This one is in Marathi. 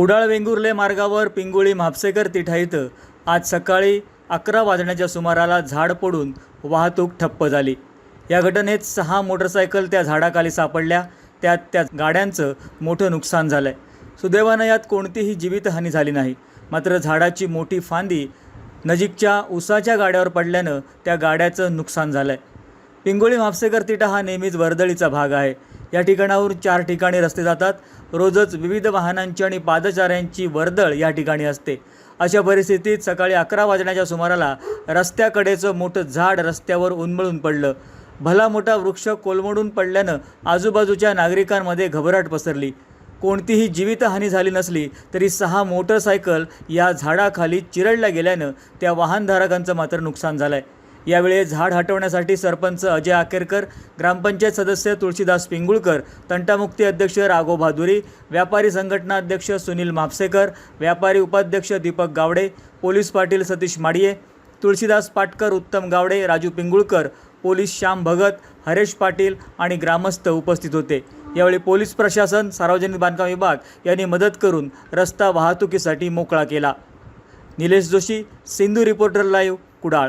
कुडाळ वेंगुर्ले मार्गावर पिंगुळी म्हापसेकर तिठा इथं आज सकाळी अकरा वाजण्याच्या सुमाराला झाड पडून वाहतूक ठप्प झाली. या घटनेत सहा मोटरसायकल त्या झाडाखाली सापडल्या. त्यात त्या गाड्यांचं मोठं नुकसान झालं आहे सुदैवानं यात कोणतीही जीवितहानी झाली नाही. मात्र झाडाची मोठी फांदी नजीकच्या उसाच्या गाड्यावर पडल्यानं त्या गाड्याचं नुकसान झालं आहे पिंगोळी म्हापसेकर तिठा हा नेहमीच वर्दळीचा भाग आहे. या ठिकाणाहून चार ठिकाणी रस्ते जातात. रोजच विविध वाहनांची आणि पादचाऱ्यांची वर्दळ या ठिकाणी असते. अशा परिस्थितीत सकाळी अकरा वाजण्याच्या सुमाराला रस्त्याकडेचं मोठं झाड रस्त्यावर उन्मळून पडलं. भला मोठा वृक्ष कोलमडून पडल्यानं आजूबाजूच्या नागरिकांमध्ये घबराट पसरली. कोणतीही जीवितहानी झाली नसली तरी सहा मोटरसायकल या झाडाखाली चिरडल्या गेल्यानं त्या वाहनधारकांचं मात्र नुकसान झालं आहे यावेळी झाड हटवण्यासाठी सरपंच अजय आकेरकर ग्रामपंचायत सदस्य तुळशीदास पिंगुळकर तंटामुक्ती अध्यक्ष राघो भादुरी व्यापारी संघटना अध्यक्ष सुनील म्हापसेकर व्यापारी उपाध्यक्ष दीपक गावडे पोलीस पाटील सतीश माडिये तुळशीदास पाटकर उत्तम गावडे राजू पिंगुळकर पोलीस श्याम भगत हरेश पाटील आणि ग्रामस्थ उपस्थित होते. यावेळी पोलीस प्रशासन सार्वजनिक बांधकाम विभाग यांनी मदत करून रस्ता वाहतुकीसाठी मोकळा केला. Nilesh Joshi Sindhu reporter live Kudal.